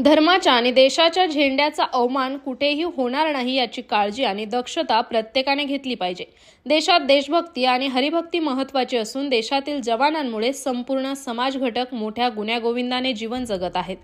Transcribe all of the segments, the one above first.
धर्माच्या आणि देशाच्या झेंड्याचा अवमान कुठेही होणार नाही याची काळजी आणि दक्षता प्रत्येकाने घेतली पाहिजे. देशात देशभक्ती आणि हरिभक्ती महत्वाची असून देशातील जवानांमुळे संपूर्ण समाज घटक मोठ्या गुण्यागोविंदाने जीवन जगत आहेत.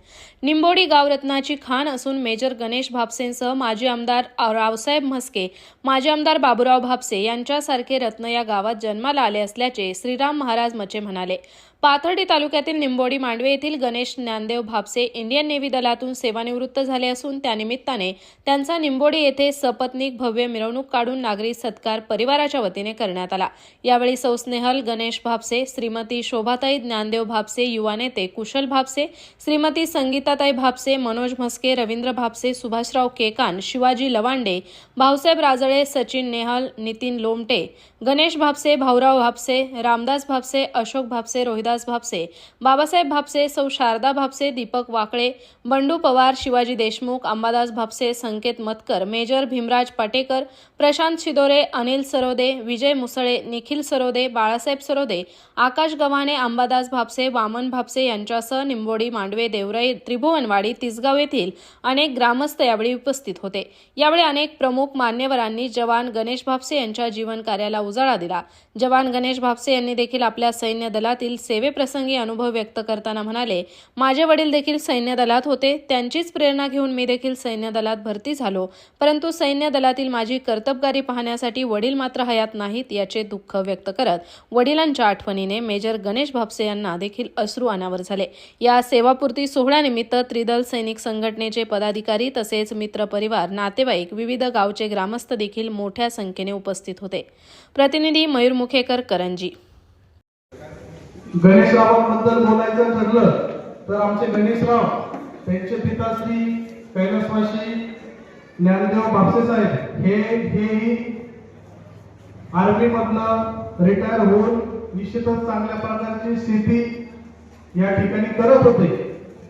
निंबोडी गावरत्नाची खान असून मेजर गणेश भापसेंसह माजी आमदार रावसाहेब म्हस्के माजी आमदार बाबुराव भापसे यांच्यासारखे रत्न या गावात जन्माला आले असल्याचे श्रीराम महाराज मचे म्हणाले. पाथर्डी तालुक्यातील निंबोडी मांडवे येथील गणेश ज्ञानदेव भापसे इंडियन नेव्ही दलातून सेवानिवृत्त झाले असून त्यानिमित्ताने त्यांचा निंबोडी येथे सपत्नीक भव्य मिरवणूक काढून नागरी सत्कार मंडळाच्या वतीने करण्यात आला. यावेळी सौस्नेहल गणेश भापसे श्रीमती शोभाताई ज्ञानदेव भापसे युवा नेते कुशल भापसे श्रीमती संगीताताई भापसे मनोज म्हस्के रवींद्र भापसे सुभाषराव केकान शिवाजी लवांडे भाऊसाहेब राजळे सचिन नेहल नितीन लोमटे गणेश भापसे भाऊराव भापसे रामदास भापसे अशोक भापसे रोहिदास भापसे बाबासाहेब भापसे सौ शारदा भापसे दीपक वाकळे बंडू पवार शिवाजी देशमुख अंबादास भापसे संकेत मतकर मेजर भीमराज पाटेकर प्रशांत शिदोरे अनिल सरोदे विजय मुसळे निखिल सरोदे बाळासाहेब सरोदे आकाश गव्हाणे अंबादास भापसे वामन भापसे यांच्यासह निंबोडी मांडवे देवराई त्रिभुवनवाडी तिसगाव येथील अनेक ग्रामस्थ यावेळी उपस्थित होते. यावेळी अनेक प्रमुख मान्यवरांनी जवान गणेश भापसे यांच्या जीवन कार्याला उजाळा दिला. जवान गणेश भापसे यांनी देखील आपल्या सैन्य दलातील सेवेप्रसंगी अनुभव व्यक्त करताना म्हणाले माझे वडील देखील सैन्य दलात होते. त्यांचीच प्रेरणा घेऊन मी देखील सैन्य दलात भरती झालो. परंतु सैन्य दलातील माझी कर्तबगारी पाहण्यासाठी वडील मात्र हयात नाहीत याचे दुःख व्यक्त करत वडिलांच्या आठवणीने मेजर गणेश भापसे यांना देखील अश्रू अनावर झाले. या सेवापूर्ती सोहळ्यानिमित्त त्रिदल सैनिक संघटनेचे पदाधिकारी तसेच मित्र परिवार नातेवाईक विविध गावचे ग्रामस्थ देखील मोठ्या संख्येने उपस्थित होते. प्रतिनिधी मयूर मुखेकर करंजी. गणेशरावांबद्दल बोलायचं ठरलं तर आमचे गणेशराव त्यांचे पिता श्री कैलासवासी ज्ञानदेव बापसे साहेब हे हेही आर्मी मधनं रिटायर होऊन निश्चितच चांगल्या प्रकारची शेती या ठिकाणी करत होते.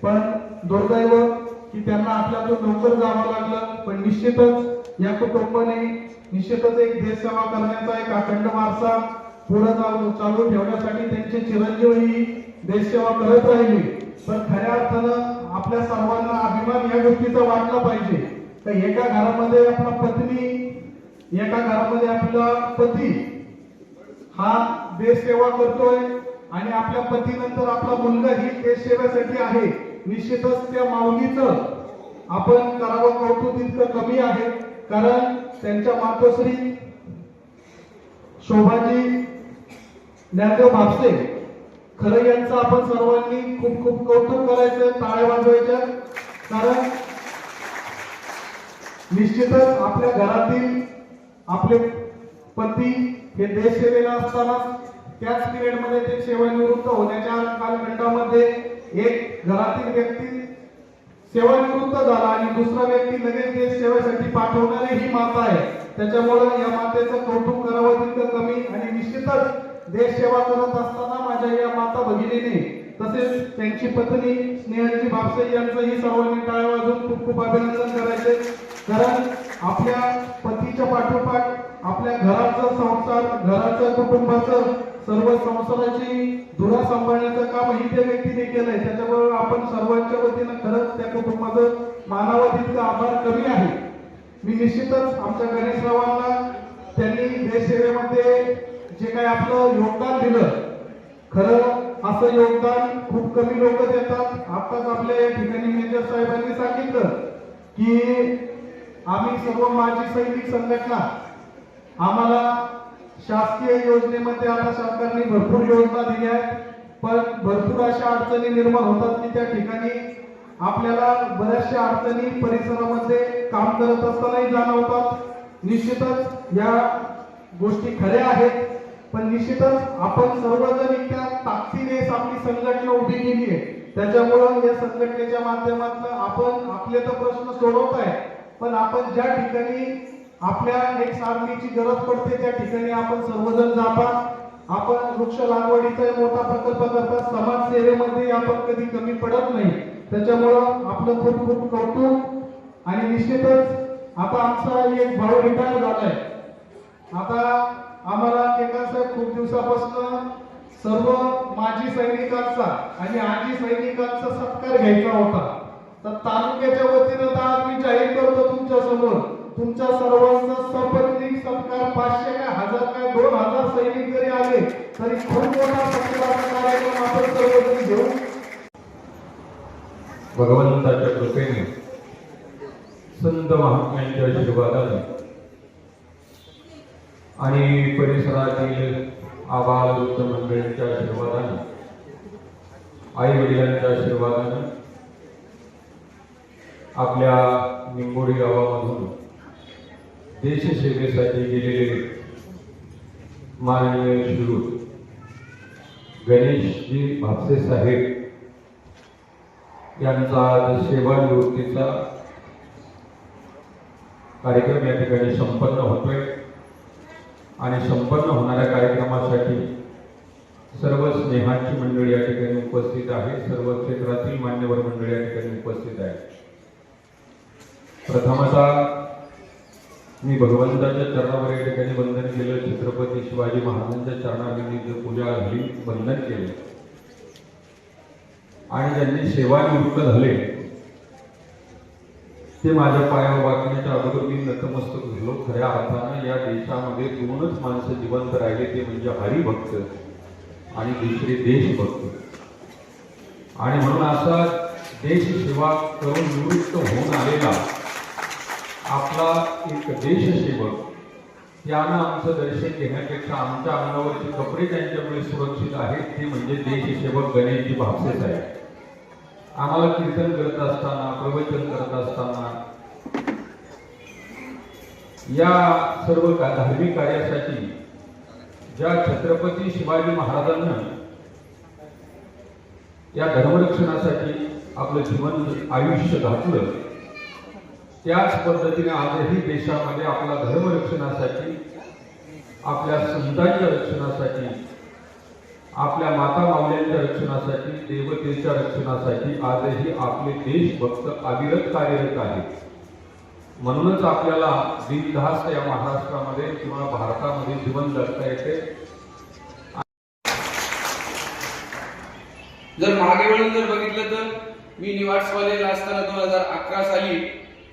पण दुर्दैव की त्यांना आपल्यातून लवकर जावं लागलं पण निश्चितच या कुटुंबाने निश्चितच एक देशसेवा करण्याचा एक अखंड वारसा पुढे जाऊ चालू ठेवण्यासाठी त्यांचे चिरंजीव ही देशसेवा करत राहिले. पण खऱ्या अर्थानं आपल्या सर्वांना अभिमान या गोष्टीचा वाटला पाहिजे. तर एका घरामध्ये आपला पत्नी एका घरामध्ये आपला पती हा देश सेवा करतोय आणि आपल्या पतीनंतर आपला मुलगा ही देश सेवेसाठी आहे. निश्चितच त्या माऊलीचं आपण करावं कौतुक इतकं कमी आहे. कारण त्यांच्या मातोश्री शोभाजी ज्ञानदेव भापसे खरं यांचं आपण सर्वांनी खूप खूप कौतुक करायचं टाळ्या वाजवायच्या कारण निश्चितच आपल्या घरातील आपले पती हे देश सेवेला असताना त्याच पिरियडमध्ये ते सेवानिवृत्त होण्याच्या कालखंडामध्ये एक घरातील व्यक्ती सेवानिवृत्त झाला आणि दुसरा व्यक्ती लगेच देश सेवेसाठी पाठवणारी ही माता आहे. त्याच्यामुळे या मातेचं कौतुक करावं तितकं कमी आणि निश्चितच देश सेवा करत असताना माझ्या या माता भगिनीने तसेच त्यांची पत्नी स्नेहलजी भापसे यांचंही सर्वांनी टाळ्या वाजून खूप खूप अभिनंदन करायचे. कारण आपल्या पतीच्या पाठोपाठ आपल्या घराचं संसार घराचं कुटुंबाचं सर्व संसाराची धुरा सांभाळण्याचं काम ही त्या व्यक्तीने केलंय. त्याच्याबरोबर आपण सर्वांच्या वतीनं खरंच त्या कुटुंबाचं मानावं आभार कमी आहे. मी निश्चितच आमच्या गणेशरावांना त्यांनी देशसेवेमध्ये जे काही आपलं योगदान दिलं खरं असं योगदान खूप कमी लोक देतात. आताच आपल्या या ठिकाणी मेजर साहेबांनी सांगितलं की आम्ही सर्व माजी सैनिक संघटना आम्हाला शासकीय योजनेमध्ये आता सरकारने भरपूर योजना दिल्या आहेत पण भरपूर अशा अडचणी निर्माण होतात की त्या ठिकाणी आपल्याला बऱ्याचशा अडचणी परिसरामध्ये काम करत असतानाही जाणवतात. निश्चितच या गोष्टी खऱ्या आहेत पण निश्चितच आपण सर्वजण इतक्या ताकदीने आपली संघटना उभी केली आहे. त्याच्यामुळं या संघटनेच्या माध्यमातून आपण आपले तर प्रश्न सोडवत आहे पण आपण ज्या ठिकाणी आपल्या एक सारणीची गरज पडते त्या ठिकाणी आपण सर्वजण जाता. आपण वृक्ष लागवडीचा मोठा प्रकल्प करतात समाज सेवेमध्ये आपण कधी कमी पडत नाही. त्याच्यामुळं आपलं खूप खूप कौतुक आणि निश्चितच आता आमचा एक भाऊ रिटायर झालाय. आता आम्हाला केकासाहेब खूप दिवसापासून सर्व माजी सैनिकांचा आणि आजी सैनिकांचा सत्कार घ्यायचा होता. तर तालुक्याच्या तुमच्या सर्वांचा सपत्नीक सत्कार पाचशे काय हजार काय दोन हजार सैनिक जरी आले तरी खूप मोठा सत्काराचा कार्यक्रम आपण सर्वजण घेऊ. भगवंताच्या कृपेने संत महात्म्यांच्या आशीर्वादाने आणि परिसरातील आबाल वृद्ध मंडळींच्या आशीर्वादाने आई वडिलांच्या आशीर्वादाने आपल्या निंबोडी गावामधून देशसेवेसाठी गेलेले माननीय श्रीयुत गणेशजी भापसे साहेब यांचा आज सेवानिवृत्तीचा कार्यक्रम या ठिकाणी संपन्न होतोय. आणि संपन्न होणाऱ्या कार्यक्रमासाठी सर्व स्नेहाची मंडळी या ठिकाणी उपस्थित आहे सर्व क्षेत्रातील मान्यवर मंडळी या ठिकाणी उपस्थित आहे प्रथमतः मी भगवंताच्या चरणावर या ठिकाणी वंदन केलं. छत्रपती शिवाजी महाराजांच्या चरणाविधी पूजा झाली वंदन केलं. आणि ज्यांनी सेवानिवृत्त झाले ते माझ्या पायावर वाकण्याच्या अगोदर मी नतमस्तक झालो. खऱ्या अर्थानं या देशामध्ये दोनच माणसं जिवंत राहिले ते म्हणजे हरिभक्त आणि दुसरे देशभक्त. आणि म्हणून असा देश सेवा करून निवृत्त होऊन आलेला आपला एक देशसेवक यानं आमचं दर्शन घेण्यापेक्षा आमच्या अंगावरचे कपडे त्यांच्यामुळे सुरक्षित आहेत ते म्हणजे देशसेवक गणेशजी भापसे साहेब आम्हाला कीर्तन करत असताना प्रवचन करत असताना या सर्व धार्मिक कार्यासाठी ज्या छत्रपती शिवाजी महाराजांना या धर्मरक्षणासाठी आपलं जीवन आयुष्य घातलं त्याच पद्धतीने आजही देशामध्ये आपला धर्मरक्षणासाठी आपल्या संतांच्या रक्षणासाठी आपल्या माता मावल्यांच्या रक्षणासाठी देवतेच्या रक्षणासाठी आजही आपले देशभक्त अविरत कार्यरत आहेत म्हणूनच आपल्याला बिनधास्त या महाराष्ट्रामध्ये किंवा भारतामध्ये जीवन जगता येते. जर मागे वळून जर बघितलं तर मी निवास असताना दोन हजार अकरा साली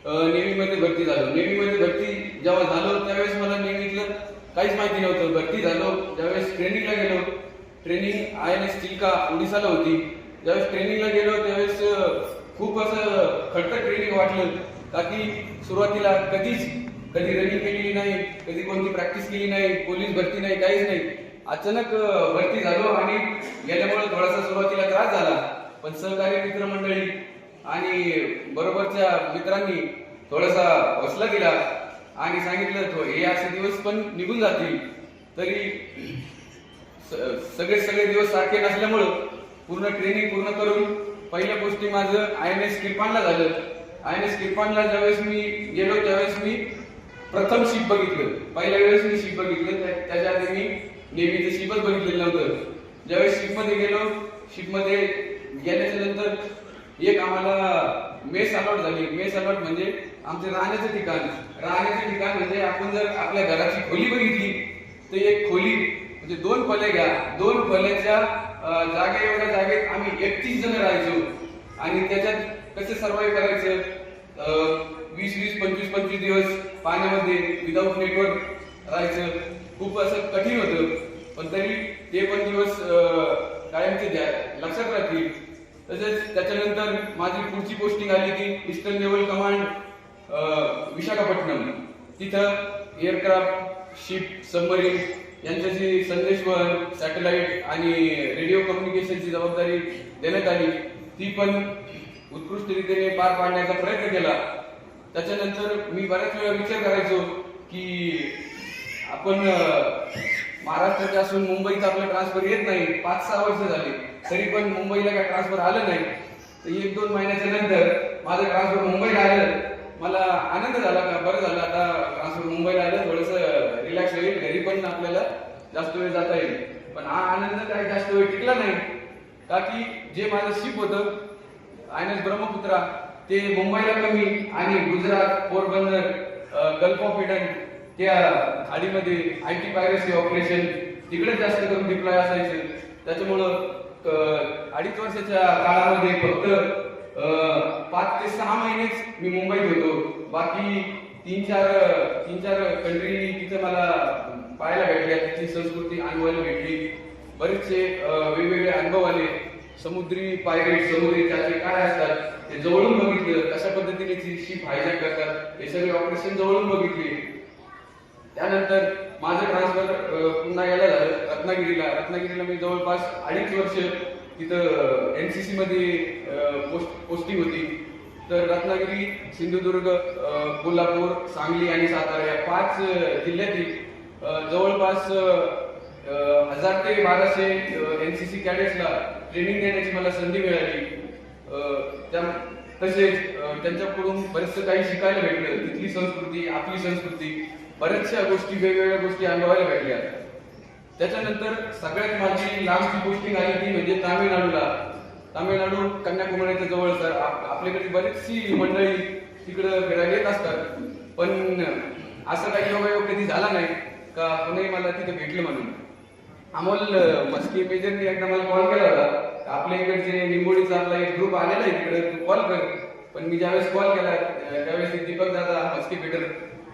नेव्हीमध्ये भरती झालो. नेव्हीमध्ये भरती जेव्हा झालो त्यावेळेस मला नेव्हीतलं काहीच माहिती नव्हतं. भरती झालो ज्यावेळेस ट्रेनिंगला गेलो training I N S Chilka ओडिसाला होती. ज्यावेळेस ट्रेनिंगला गेलो त्यावेळेस खूप असं खडतर ट्रेनिंग वाटलं. का की सुरुवातीला कधीच कधी रनिंग केलेली नाही कधी कोणती प्रॅक्टिस केली नाही पोलीस भरती नाही काहीच नाही. अचानक भरती झालो आणि गेल्यामुळे थोडासा सुरुवातीला त्रास झाला. पण सहकारी मित्रमंडळी आणि बरोबरच्या मित्रांनी थोडासा हौसला दिला आणि सांगितलं थो- हे असे दिवस पण निघून जातील. तरी सगळे सगळे दिवस सारखे नसल्यामुळं पूर्ण ट्रेनिंग पूर्ण करून पहिल्या गोष्टी माझं आय एन एस किरपानला झालं. आय एन एस किरपानला ज्यावेळेस मी गेलो त्यावेळेस मी प्रथम शिप बघितलं. पहिल्या वेळेस मी शिप बघितलं. त्याच्या आधी मी नेहमीचं शिपच बघितलेलं नव्हतं. ज्यावेळेस शिपमध्ये गेलो शिपमध्ये गेल्याच्या एक आम्हाला मेस अलॉट झाली. मेस अलॉट म्हणजे आमचे राहण्याचं ठिकाण. राहण्याचं ठिकाण म्हणजे आपण जर आपल्या घराची खोली बघितली तर एक खोली म्हणजे दोन खोल्या घ्या. दोन खोल्याच्या जागे एवढ्या जागेत आम्ही एकतीस जण राहायचो. आणि त्याच्यात कसं सर्वाईव्ह करायचं? वीस वीस पंचवीस पंचवीस दिवस पाण्यामध्ये विदाऊट नेटवर्क राहायचं. खूप असं कठीण होतं. पण तरी ते पण दिवस कायमचे द्या. लक्षात राहतील. तसेच त्याच्यानंतर माझी पुढची पोस्टिंग आली की ईस्टर्न नेव्हल कमांड विशाखापट्टणम. तिथं एअरक्राफ्ट शिप सबमरीन यांच्याशी संदेशवर सॅटेलाइट आणि रेडिओ कम्युनिकेशनची जबाबदारी देण्यात आली. ती पण उत्कृष्टरीतीने पार पाडण्याचा प्रयत्न केला. त्याच्यानंतर मी बऱ्याच वेळा विचार करायचो की आपण महाराष्ट्राच्या असून मुंबईचा आपलं ट्रान्सफर येत नाही. पाच सहा वर्ष झाली. तरी पण मुंबईला काय ट्रान्सफर आलं नाही. तर एक दोन महिन्याच्या नंतर माझं ट्रान्सफर मुंबईला आलं. मला आनंद झाला का? बरं झालं. आता ट्रान्सफर मुंबईला आलं. थोडंसं रिलॅक्स होईल. घरी पण आपल्याला जास्त वेळ जाता येईल. पण हा आनंद काही जास्त वेळ टिकला नाही. का की जे माझं शिप होतं आय एस ब्रह्मपुत्रा ते मुंबईला कमी आणि Gujarat Porbandar gulf of Aden त्या खाडीमध्ये आय टी पायरसी ऑपरेशन तिकडे जास्त करून डिप्लॉय असायचे. त्याच्यामुळं अडीच वर्षाच्या काळामध्ये फक्त पाच ते सहा महिनेच मी मुंबईत होतो. बाकी तीन चार तीन चार कंट्री तिथे मला पाहायला भेटल्या. तिथली संस्कृती अनुभवायला भेटली. बरेचसे वेगवेगळे अनुभव आले. समुद्री पायरेट समुद्री त्याचे काय असतात ते जवळून बघितलं. कशा पद्धतीने ती शिप हायजॅक करतात हे सगळे ऑपरेशन जवळून बघितले. त्यानंतर माझं ट्रान्सफर पुन्हा यायला झालं. रत्नागिरीला. रत्नागिरीला मी जवळपास अडीच वर्ष तिथं एनसीसी मध्ये पोस्ट पोस्टिंग होती. तर रत्नागिरी सिंधुदुर्ग कोल्हापूर सांगली आणि सातारा या पाच जिल्ह्यातील जवळपास हजार ते बाराशे एनसीसी कॅडेट्सला ट्रेनिंग देण्याची मला संधी मिळाली. त्या तसेच त्यांच्याकडून बरेचसं काही शिकायला भेटलं. तिथली संस्कृती आपली संस्कृती बऱ्याचशा गोष्टी वेगवेगळ्या गोष्टी अनुभवायला भेटल्या. त्याच्यानंतर सगळ्यात माझी लांबची पोस्टिंग आली ती म्हणजे तामिळनाडूला. तामिळनाडू कन्याकुमारीच्या जवळ सर आप- आपल्याकडे बरीचशी मंडळी तिकडं फिरायला येत असतात. पण असं काही योगायोग कधी झाला नाही का कोणी मला तिथे भेटलं म्हणून. अमोल मस्की मस्के एकदा मला कॉल केला होता. आपल्या इकडचे निंबोडीचा आपला एक ग्रुप आलेला आहे तिकडे. तू कॉल कर. पण मी ज्यावेळेस कॉल केला त्यावेळेस दीपक दादा मस्की पेटर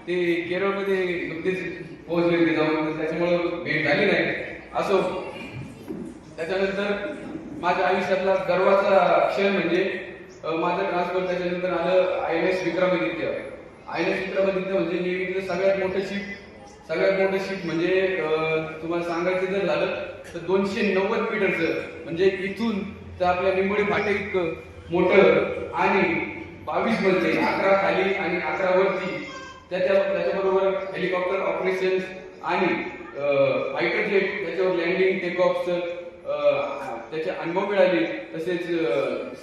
ते केरळमध्ये नुकतेच पोहोचले होते जाऊन त्याच्यामुळं भेट झाली नाही. असो. त्याच्यानंतर माझ्या आयुष्यातला गर्वाचा क्षण म्हणजे माझं ट्रान्सफर त्याच्यानंतर आलं I N S Vikramaditya. I N S Vikramaditya म्हणजे नेव्हीतलं सगळ्यात मोठं शिप सगळ्यात मोठं शिप म्हणजे तुम्हाला सांगायचं जर झालं तर दोनशे नव्वद मीटरचं म्हणजे इथून तर आपल्या निंबोडी फाटे इतकं मोठं आणि बावीस मधले अकरा खाली आणि अकरा वरती. त्याच्या त्याच्याबरोबर हेलिकॉप्टर ऑपरेशन्स आणि फायटर जेट त्याच्यावर लँडिंग टेक त्याचे अनुभव मिळाले. तसेच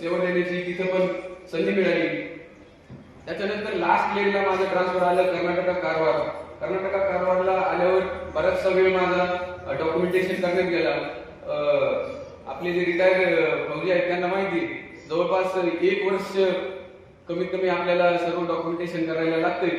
सेवा देण्याची तिथं पण संधी मिळाली. त्याच्यानंतर लास्ट लेगला माझं ट्रान्सफर आलं कर्नाटका कारवार. कर्नाटका कारवारला आल्यावर बराचसा वेळ माझा डॉक्युमेंटेशन करण्यात गेला. आपले जे रिटायर फौजी आहेत त्यांना माहिती जवळपास एक वर्ष कमीत कमी आपल्याला सर्व डॉक्युमेंटेशन करायला लागतंय.